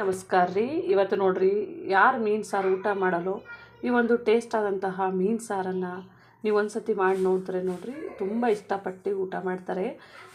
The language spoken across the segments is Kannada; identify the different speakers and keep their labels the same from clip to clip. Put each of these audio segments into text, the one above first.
Speaker 1: ನಮಸ್ಕಾರ ರೀ. ಇವತ್ತು ನೋಡ್ರಿ, ಯಾರು ಮೀನು ಸಾರು ಊಟ ಮಾಡಲು ಈ ಒಂದು ಟೇಸ್ಟ್ ಆದಂತಹ ಮೀನು ಸಾರನ್ನು ನೀವು ಒಂದು ಸತಿ ಮಾಡಿ ನೋಡ್ತಾರೆ ನೋಡ್ರಿ, ತುಂಬ ಇಷ್ಟಪಟ್ಟು ಊಟ ಮಾಡ್ತಾರೆ.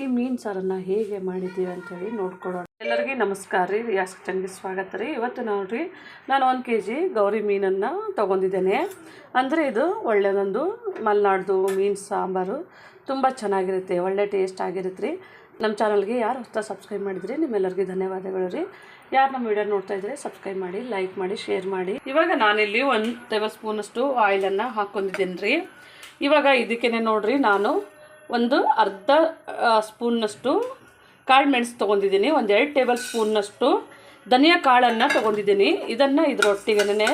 Speaker 1: ಈ ಮೀನು ಸಾರನ್ನು ಹೇಗೆ ಮಾಡಿದ್ದೀವಿ ಅಂಥೇಳಿ ನೋಡ್ಕೊಡೋಣ ಎಲ್ಲರಿಗೂ ನಮಸ್ಕಾರ ರೀ. ರಿಯಾಸ್ ಕಿಚನ್ಗೆ ಸ್ವಾಗತ ರೀ. ಇವತ್ತು ನೋಡ್ರಿ, ನಾನು ಒಂದು ಕೆ ಜಿ ಗೌರಿ ಮೀನನ್ನು ತೊಗೊಂಡಿದ್ದೇನೆ. ಅಂದರೆ ಇದು ಒಳ್ಳೆಯದೊಂದು ಮಲೆನಾಡ್ದು ಮೀನು ಸಾಂಬಾರು. ತುಂಬ ಚೆನ್ನಾಗಿರುತ್ತೆ, ಒಳ್ಳೆ ಟೇಸ್ಟ್ ಆಗಿರುತ್ತೆ ರೀ. ನಮ್ಮ ಚಾನಲ್ಗೆ ಯಾರು ಹೊಸ ಸಬ್ಸ್ಕ್ರೈಬ್ ಮಾಡಿದ್ರಿ, ನಿಮ್ಮೆಲ್ಲರಿಗೂ ಧನ್ಯವಾದಗಳು ರೀ. ಯಾರು ನಮ್ಮ ವಿಡಿಯೋ ನೋಡ್ತಾ ಇದ್ರೆ ಸಬ್ಸ್ಕ್ರೈಬ್ ಮಾಡಿ ಲೈಕ್ ಮಾಡಿ ಶೇರ್ ಮಾಡಿ. ಇವಾಗ ನಾನಿಲ್ಲಿ ಒಂದು ಟೇಬಲ್ ಸ್ಪೂನಷ್ಟು ಆಯಿಲನ್ನು ಹಾಕ್ಕೊಂಡಿದ್ದೀನಿ ರೀ ಇವಾಗ ಇದಕ್ಕೇ ನೋಡ್ರಿ ನಾನು ಒಂದು ಅರ್ಧ ಸ್ಪೂನ್ನಷ್ಟು ಕಾಳು ಮೆಣಸು ತೊಗೊಂಡಿದ್ದೀನಿ. ಒಂದು ಎರಡು ಟೇಬಲ್ ಸ್ಪೂನ್ನಷ್ಟು ಧನಿಯಾ ಕಾಳನ್ನು ತೊಗೊಂಡಿದ್ದೀನಿ. ಇದನ್ನು ಇದ್ರೊಟ್ಟಿಗೆ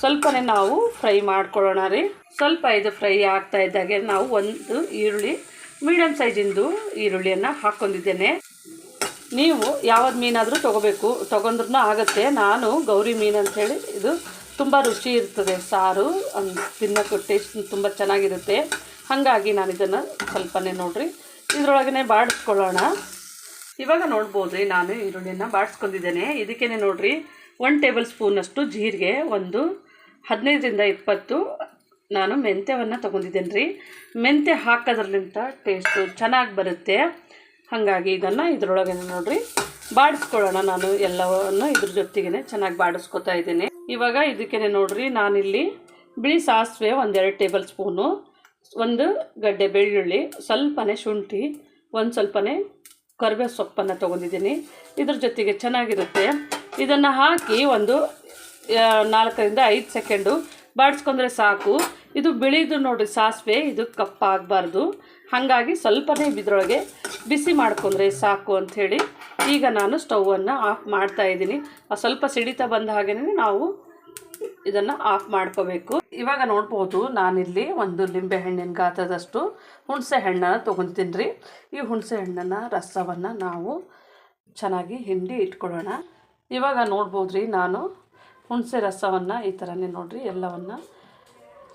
Speaker 1: ಸ್ವಲ್ಪನೇ ನಾವು ಫ್ರೈ ಮಾಡ್ಕೊಳ್ಳೋಣ ರೀ. ಸ್ವಲ್ಪ ಇದು ಫ್ರೈ ಆಗ್ತಾ ಇದ್ದಾಗೆ ನಾವು ಒಂದು ಈರುಳ್ಳಿ ಮೀಡಿಯಮ್ ಸೈಜಿಂದು ಈರುಳ್ಳಿಯನ್ನು ಹಾಕ್ಕೊಂಡಿದ್ದೇನೆ ನೀವು ಯಾವ್ದು ಮೀನಾದರೂ ತೊಗೋಬೇಕು. ತೊಗೊಂಡ್ರೂ ಆಗುತ್ತೆ. ನಾನು ಗೌರಿ ಮೀನು ಅಂಥೇಳಿ ಇದು ತುಂಬ ರುಚಿ ಇರ್ತದೆ. ಸಾರು ತಿನ್ನೋಕ್ಕೆ ಟೇಸ್ಟ್ ತುಂಬ ಚೆನ್ನಾಗಿರುತ್ತೆ. ಹಾಗಾಗಿ ನಾನು ಇದನ್ನು ಸ್ವಲ್ಪನೇ ನೋಡಿರಿ. ಇದರೊಳಗೇ ಬಾಡಿಸ್ಕೊಳ್ಳೋಣ. ಇವಾಗ ನೋಡ್ಬೋದು ನಾನು ಈರುಳ್ಳಿಯನ್ನು ಬಾಡಿಸ್ಕೊಂಡಿದ್ದೇನೆ. ಇದಕ್ಕೇ ನೋಡಿರಿ ಒನ್ ಟೇಬಲ್ ಸ್ಪೂನಷ್ಟು ಜೀರಿಗೆ, ಒಂದು ಹದಿನೈದರಿಂದ ಇಪ್ಪತ್ತು ನಾನು ಮೆಂತ್ಯವನ್ನು ತೊಗೊಂಡಿದ್ದೇನೆ ರೀ ಮೆಂತ್ಯ ಹಾಕೋದ್ರಲಿಂತ ಟೇಸ್ಟು ಚೆನ್ನಾಗಿ ಬರುತ್ತೆ. ಹಾಗಾಗಿ ಇದನ್ನು ಇದರೊಳಗೆ ನೋಡ್ರಿ. ಬಾಡಿಸ್ಕೊಳ್ಳೋಣ ನಾನು ಎಲ್ಲವನ್ನು ಇದ್ರ ಜೊತೆಗೇ ಚೆನ್ನಾಗಿ ಬಾಡಿಸ್ಕೊತಾ ಇದ್ದೀನಿ. ಇವಾಗ ಇದಕ್ಕೇ ನೋಡ್ರಿ, ನಾನಿಲ್ಲಿ ಬಿಳಿ ಸಾಸಿವೆ ಒಂದೆರಡು ಟೇಬಲ್ ಸ್ಪೂನು, ಒಂದು ಗಡ್ಡೆ ಬೆಳ್ಳುಳ್ಳಿ, ಸ್ವಲ್ಪನೇ ಶುಂಠಿ, ಒಂದು ಸ್ವಲ್ಪನೇ ಕರಿಬೇವು ಸೊಪ್ಪನ್ನು ತೊಗೊಂಡಿದ್ದೀನಿ. ಇದ್ರ ಜೊತೆಗೆ ಚೆನ್ನಾಗಿರುತ್ತೆ. ಇದನ್ನು ಹಾಕಿ ಒಂದು ನಾಲ್ಕರಿಂದ ಐದು ಸೆಕೆಂಡು ಬಾಡಿಸ್ಕೊಂಡ್ರೆ ಸಾಕು. ಇದು ಬಿಳಿದು ನೋಡಿರಿ ಸಾಸಿವೆ, ಇದು ಕಪ್ಪಾಗಬಾರ್ದು. ಹಾಗಾಗಿ ಸ್ವಲ್ಪನೇ ಇದ್ರೊಳಗೆ ಬಿಸಿ ಮಾಡ್ಕೊಂಡ್ರೆ ಸಾಕು ಅಂಥೇಳಿ ಈಗ ನಾನು ಸ್ಟೌವನ್ನು ಆಫ್ ಮಾಡ್ತಾ ಇದ್ದೀನಿ. ಸ್ವಲ್ಪ ಸಿಡಿತ ಬಂದ ಹಾಗೆಯೇ ನಾವು ಇದನ್ನು ಆಫ್ ಮಾಡ್ಕೋಬೇಕು. ಇವಾಗ ನೋಡ್ಬೋದು ನಾನಿಲ್ಲಿ ಒಂದು ಲಿಂಬೆ ಹಣ್ಣಿನ ಗಾತ್ರದಷ್ಟು ಹುಣಸೆ ಹಣ್ಣನ್ನು ತೊಗೊತೀನಿ ರೀ ಈ ಹುಣಸೆ ಹಣ್ಣನ್ನು, ರಸವನ್ನು ನಾವು ಚೆನ್ನಾಗಿ ಹಿಂಡಿ ಇಟ್ಕೊಳ್ಳೋಣ. ಇವಾಗ ನೋಡ್ಬೋದು ರೀ ನಾನು ಹುಣಸೆ ರಸವನ್ನು ಈ ಥರನೇ ನೋಡಿರಿ ಎಲ್ಲವನ್ನು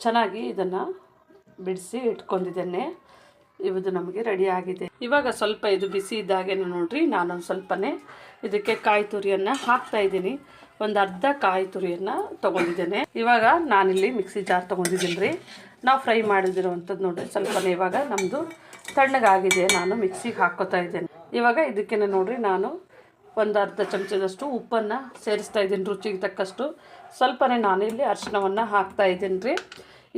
Speaker 1: ಚೆನ್ನಾಗಿ ಇದನ್ನು ಬಿಡಿಸಿ ಇಟ್ಕೊಂಡಿದ್ದೇನೆ. ಇವುದು ನಮಗೆ ರೆಡಿ ಆಗಿದೆ. ಇವಾಗ ಸ್ವಲ್ಪ ಇದು ಬಿಸಿ ಇದ್ದಾಗೆ ನೋಡ್ರಿ, ನಾನೊಂದು ಸ್ವಲ್ಪನೇ ಇದಕ್ಕೆ ಕಾಯಿ ತುರಿಯನ್ನು ಹಾಕ್ತಾ ಇದ್ದೀನಿ. ಒಂದು ಅರ್ಧ ಕಾಯಿ ತುರಿಯನ್ನು ತೊಗೊಂಡಿದ್ದೇನೆ. ಇವಾಗ ನಾನಿಲ್ಲಿ ಮಿಕ್ಸಿ ಜಾರ್ ತೊಗೊಂಡಿದ್ದೀನಿ ರೀ ನಾವು ಫ್ರೈ ಮಾಡಿದಿರುವಂಥದ್ದು ನೋಡಿರಿ, ಸ್ವಲ್ಪನೇ ಇವಾಗ ನಮ್ಮದು ತಣ್ಣಗಾಗಿದೆ. ನಾನು ಮಿಕ್ಸಿಗೆ ಹಾಕ್ಕೋತಾ ಇದ್ದೇನೆ. ಇವಾಗ ಇದಕ್ಕೆ ನೋಡಿರಿ, ನಾನು ಒಂದು ಅರ್ಧ ಚಮಚದಷ್ಟು ಉಪ್ಪನ್ನು ಸೇರಿಸ್ತಾ ಇದ್ದೀನಿ, ರುಚಿಗೆ ತಕ್ಕಷ್ಟು. ಸ್ವಲ್ಪನೇ ನಾನಿಲ್ಲಿ ಅರ್ಶಿನವನ್ನು ಹಾಕ್ತಾ ಇದ್ದೀನಿ ರೀ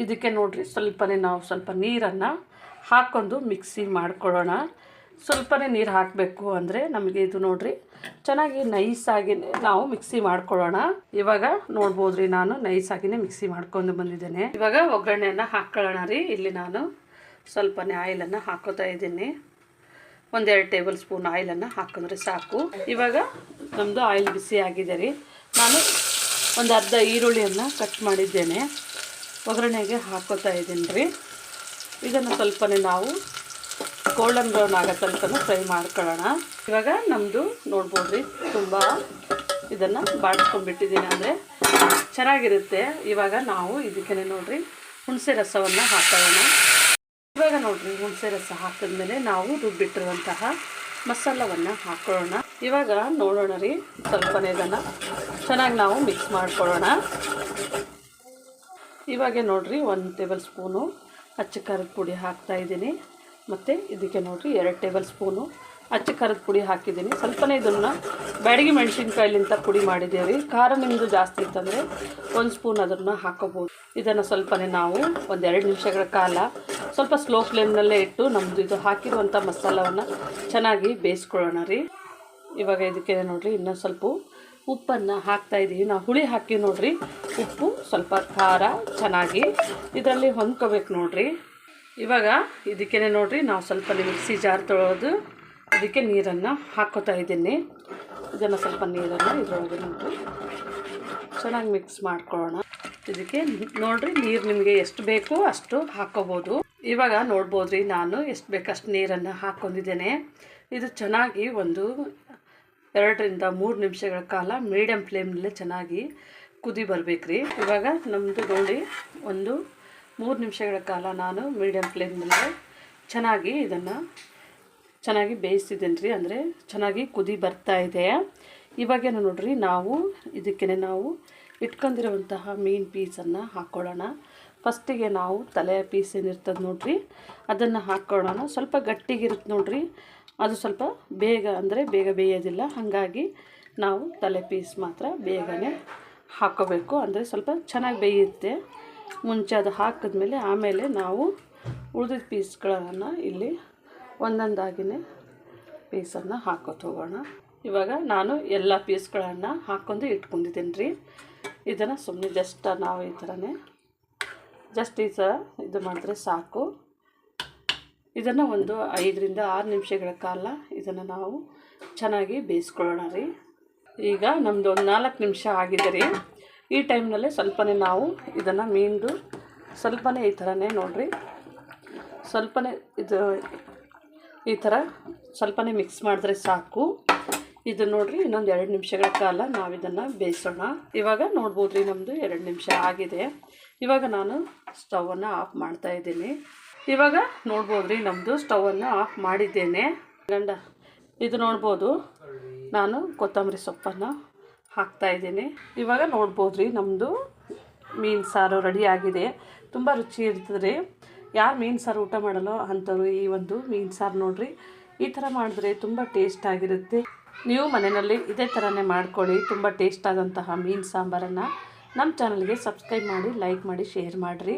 Speaker 1: ಇದಕ್ಕೆ ನೋಡಿರಿ ಸ್ವಲ್ಪನೇ ನಾವು ಸ್ವಲ್ಪ ನೀರನ್ನು ಹಾಕ್ಕೊಂಡು ಮಿಕ್ಸಿ ಮಾಡ್ಕೊಳ್ಳೋಣ. ಸ್ವಲ್ಪನೇ ನೀರು ಹಾಕಬೇಕು ಅಂದರೆ ನಮಗೆ ಇದು ನೋಡಿರಿ ಚೆನ್ನಾಗಿ ನೈಸಾಗಿ ನಾವು ಮಿಕ್ಸಿ ಮಾಡ್ಕೊಳ್ಳೋಣ. ಇವಾಗ ನೋಡ್ಬೋದು ರೀ ನಾನು ನೈಸಾಗಿನೇ ಮಿಕ್ಸಿ ಮಾಡ್ಕೊಂಡು ಬಂದಿದ್ದೇನೆ. ಇವಾಗ ಒಗ್ಗರಣೆಯನ್ನು ಹಾಕ್ಕೊಳ್ಳೋಣ ರೀ. ಇಲ್ಲಿ ನಾನು ಸ್ವಲ್ಪನೇ ಆಯಿಲನ್ನು ಹಾಕೋತಾ ಇದ್ದೀನಿ. ಒಂದೆರಡು ಟೇಬಲ್ ಸ್ಪೂನ್ ಆಯಿಲನ್ನು ಹಾಕಿದ್ರೆ ಸಾಕು. ಇವಾಗ ನಮ್ಮದು ಆಯಿಲ್ ಬಿಸಿ ಆಗಿದೆ ರೀ. ನಾನು ಒಂದು ಅರ್ಧ ಈರುಳ್ಳಿಯನ್ನು ಕಟ್ ಮಾಡಿದ್ದೇನೆ. ಒಗ್ಗರಣೆಗೆ ಹಾಕೋತಾ ಇದ್ದೀನಿ ರೀ. ಇದನ್ನು ಸ್ವಲ್ಪನೇ ನಾವು ಗೋಲ್ಡನ್ ಬ್ರೌನ್ ಆಗೋ ತನಕ ಫ್ರೈ ಮಾಡ್ಕೊಳ್ಳೋಣ. ಇವಾಗ ನಮ್ಮದು ನೋಡ್ಬೋದು ರೀ, ತುಂಬ ಇದನ್ನು ಬಾಡಿಸ್ಕೊಂಡ್ಬಿಟ್ಟಿದ್ದೀನಿ. ಅಂದರೆ ಚೆನ್ನಾಗಿರುತ್ತೆ. ಇವಾಗ ನಾವು ಇದಕ್ಕೆ ನೋಡಿರಿ, ಹುಣಸೆ ರಸವನ್ನು ಹಾಕೋಣ ಇವಾಗ ನೋಡಿರಿ, ಹುಣಸೆ ರಸ ಹಾಕಿದ್ಮೇಲೆ ನಾವು ರುಬ್ಬಿಟ್ಟಿರುವಂತಹ ಮಸಾಲವನ್ನು ಹಾಕೊಳ್ಳೋಣ. ಇವಾಗ ನೋಡೋಣ ರೀ, ಸ್ವಲ್ಪನೇ ಇದನ್ನು ಚೆನ್ನಾಗಿ ನಾವು ಮಿಕ್ಸ್ ಮಾಡ್ಕೊಳ್ಳೋಣ. ಇವಾಗ ನೋಡಿರಿ ಒಂದು ಟೇಬಲ್ ಸ್ಪೂನು ಅಚ್ಚ ಖಾರದ ಪುಡಿ ಹಾಕ್ತಾ ಇದ್ದೀನಿ. ಮತ್ತು ಇದಕ್ಕೆ ನೋಡಿರಿ ಎರಡು ಟೇಬಲ್ ಸ್ಪೂನು ಅಚ್ಚ ಖಾರದ ಪುಡಿ ಹಾಕಿದ್ದೀನಿ. ಸ್ವಲ್ಪನೇ ಇದನ್ನು ಬ್ಯಾಡಗಿ ಮೆಣಸಿನ್ಕಾಯಿಲಿಂದ ಪುಡಿ ಮಾಡಿದ್ದೀವಿ. ರೀ ಖಾರ ನಿಮ್ಮದು ಜಾಸ್ತಿ ಇತ್ತಂದರೆ ಒಂದು ಸ್ಪೂನ್ ಅದನ್ನು ಹಾಕೋಬೋದು. ಇದನ್ನು ಸ್ವಲ್ಪನೇ ನಾವು ಒಂದು ಎರಡು ನಿಮಿಷಗಳ ಕಾಲ ಸ್ವಲ್ಪ ಸ್ಲೋ ಫ್ಲೇಮ್ನಲ್ಲೇ ಇಟ್ಟು ನಮ್ಮದು ಇದು ಹಾಕಿರುವಂಥ ಮಸಾಲವನ್ನು ಚೆನ್ನಾಗಿ ಬೇಯಿಸ್ಕೊಳ್ಳೋಣ ರೀ. ಇವಾಗ ಇದಕ್ಕೆ ನೋಡಿರಿ ಇನ್ನೂ ಸ್ವಲ್ಪ ಉಪ್ಪನ್ನು ಹಾಕ್ತಾ ಇದ್ದೀವಿ ನಾವು ಹುಳಿ ಹಾಕಿ ನೋಡ್ರಿ. ಉಪ್ಪು ಸ್ವಲ್ಪ ಖಾರ, ಚೆನ್ನಾಗಿ. ಇದರಲ್ಲಿ ಹೊಂದ್ಕೋಬೇಕು ನೋಡ್ರಿ. ಇವಾಗ ಇದಕ್ಕೇ ನೋಡ್ರಿ, ನಾವು ಸ್ವಲ್ಪ ಮಿಕ್ಸಿ ಜಾರ್ ತೊಳೆದು ಅದಕ್ಕೆ ನೀರನ್ನು ಹಾಕ್ಕೋತಾ ಇದ್ದೀನಿ. ಇದನ್ನು ಸ್ವಲ್ಪ ನೀರನ್ನು ಇದರೊಳಗೆ ನೋಡ್ರಿ ಚೆನ್ನಾಗಿ ಮಿಕ್ಸ್ ಮಾಡ್ಕೊಳ್ಳೋಣ. ಇದಕ್ಕೆ ನೋಡ್ರಿ, ನೀರು ನಿಮಗೆ ಎಷ್ಟು ಬೇಕು ಅಷ್ಟು ಹಾಕ್ಕೋಬೋದು ಇವಾಗ ನೋಡ್ಬೋದ್ರಿ, ನಾನು ಎಷ್ಟು ಬೇಕಷ್ಟು ನೀರನ್ನು ಹಾಕ್ಕೊಂಡಿದ್ದೇನೆ. ಇದು ಚೆನ್ನಾಗಿ ಒಂದು ಎರಡರಿಂದ ಮೂರು ನಿಮಿಷಗಳ ಕಾಲ ಮೀಡಿಯಮ್ ಫ್ಲೇಮ್ನಲ್ಲೇ ಚೆನ್ನಾಗಿ ಕುದಿ ಬರ್ಬೇಕ್ರಿ. ಇವಾಗ ನಮ್ಮದು ನೋಡಿ ಒಂದು ಮೂರು ನಿಮಿಷಗಳ ಕಾಲ ನಾನು ಮೀಡಿಯಮ್ ಫ್ಲೇಮ್ನಲ್ಲೇ ಚೆನ್ನಾಗಿ ಇದನ್ನು ಚೆನ್ನಾಗಿ ಬೇಯಿಸ್ತಿದ್ದೇನೆ ರೀ ಅಂದರೆ ಚೆನ್ನಾಗಿ ಕುದಿ ಬರ್ತಾ ಇದೆ. ಇವಾಗೇನು ನೋಡ್ರಿ, ನಾವು ಇದಕ್ಕೆ ನಾವು ಇಟ್ಕೊಂಡಿರುವಂತಹ ಮೀನು ಪೀಸನ್ನು ಹಾಕ್ಕೊಳ್ಳೋಣ ಫಸ್ಟಿಗೆ ನಾವು ತಲೆಯ ಪೀಸ್ ಏನಿರ್ತದೆ ನೋಡ್ರಿ, ಅದನ್ನು ಹಾಕ್ಕೊಳ್ಳೋಣ ಸ್ವಲ್ಪ ಗಟ್ಟಿಗಿರುತ್ತೆ ನೋಡ್ರಿ. ಅದು ಸ್ವಲ್ಪ ಬೇಗ ಅಂದರೆ ಬೇಗ ಬೇಯೋದಿಲ್ಲ. ಹಾಗಾಗಿ ನಾವು ತಲೆ ಪೀಸ್ ಮಾತ್ರ ಬೇಗನೆ ಹಾಕೋಬೇಕು. ಅಂದರೆ ಸ್ವಲ್ಪ ಚೆನ್ನಾಗಿ ಬೇಯುತ್ತೆ. ಮುಂಚೆ ಅದು ಹಾಕಿದ್ಮೇಲೆ ಆಮೇಲೆ ನಾವು ಉಳಿದಿದ್ದ ಪೀಸ್ಗಳನ್ನು ಇಲ್ಲಿ ಒಂದೊಂದಾಗಿನೇ ಪೀಸನ್ನು ಹಾಕೋತ ಹೋಗೋಣ. ಇವಾಗ ನಾನು ಎಲ್ಲ ಪೀಸ್ಗಳನ್ನು ಹಾಕೊಂಡು ಇಟ್ಕೊಂಡಿದ್ದೀನಿ ರೀ ಇದನ್ನು ಸುಮ್ಮನೆ ಜಸ್ಟ್ ನಾವು ಈ ಥರನೇ ಜಸ್ಟ್ ಈ ಥರ ಇದು ಮಾಡಿದ್ರೆ ಸಾಕು. ಇದನ್ನು ಒಂದು ಐದರಿಂದ ಆರು ನಿಮಿಷಗಳ ಕಾಲ ಇದನ್ನು ನಾವು ಚೆನ್ನಾಗಿ ಬೇಯಿಸ್ಕೊಳ್ಳೋಣ ರೀ. ಈಗ ನಮ್ಮದು ಒಂದು ನಾಲ್ಕು ನಿಮಿಷ ಆಗಿದೆ ರೀ. ಈ ಟೈಮ್ನಲ್ಲೇ ಸ್ವಲ್ಪನೇ ನಾವು ಇದನ್ನು ಮೀನ್ದು ಸ್ವಲ್ಪನೇ ಈ ಥರನೇ ನೋಡಿರಿ. ಸ್ವಲ್ಪನೇ ಇದು ಈ ಥರ ಸ್ವಲ್ಪನೇ ಮಿಕ್ಸ್ ಮಾಡಿದ್ರೆ ಸಾಕು. ಇದು ನೋಡಿರಿ, ಇನ್ನೊಂದು ಎರಡು ನಿಮಿಷಗಳ ಕಾಲ ನಾವು ಇದನ್ನು ಬೇಯಿಸೋಣ. ಇವಾಗ ನೋಡ್ಬೋದು ರೀ ನಮ್ಮದು ಎರಡು ನಿಮಿಷ ಆಗಿದೆ. ಇವಾಗ ನಾನು ಸ್ಟವನ್ನು ಆಫ್ ಮಾಡ್ತಾ ಇದ್ದೀನಿ. ಇವಾಗ ನೋಡ್ಬೋದು ರೀ ನಮ್ಮದು ಸ್ಟವನ್ನು ಆಫ್ ಮಾಡಿದ್ದೇನೆ. ಗಂಡ, ಇದು ನೋಡ್ಬೋದು, ನಾನು ಕೊತ್ತಂಬರಿ ಸೊಪ್ಪನ್ನು ಹಾಕ್ತಾ ಇದ್ದೀನಿ. ಇವಾಗ ನೋಡ್ಬೋದು ರೀ ನಮ್ಮದು ಮೀನು ಸಾರು ರೆಡಿ ಆಗಿದೆ. ತುಂಬ ರುಚಿ ಇರ್ತದೆ ಯಾರು ಮೀನು ಸಾರು ಊಟ ಮಾಡಲ್ಲೋ ಅಂಥವ್ರು ಈ ಒಂದು ಮೀನು ಸಾರು ನೋಡ್ರಿ. ಈ ಥರ ಮಾಡಿದ್ರೆ ತುಂಬ ಟೇಸ್ಟ್ ಆಗಿರುತ್ತೆ. ನೀವು ಮನೆಯಲ್ಲಿ ಇದೇ ಥರನೇ ಮಾಡ್ಕೊಳ್ಳಿ, ತುಂಬ ಟೇಸ್ಟ್ ಆದಂತಹ ಮೀನು ಸಾಂಬಾರನ್ನು. ನಮ್ಮ ಚಾನಲ್ಗೆ ಸಬ್ಸ್ಕ್ರೈಬ್ ಮಾಡಿ ಲೈಕ್ ಮಾಡಿ ಶೇರ್ ಮಾಡಿರಿ.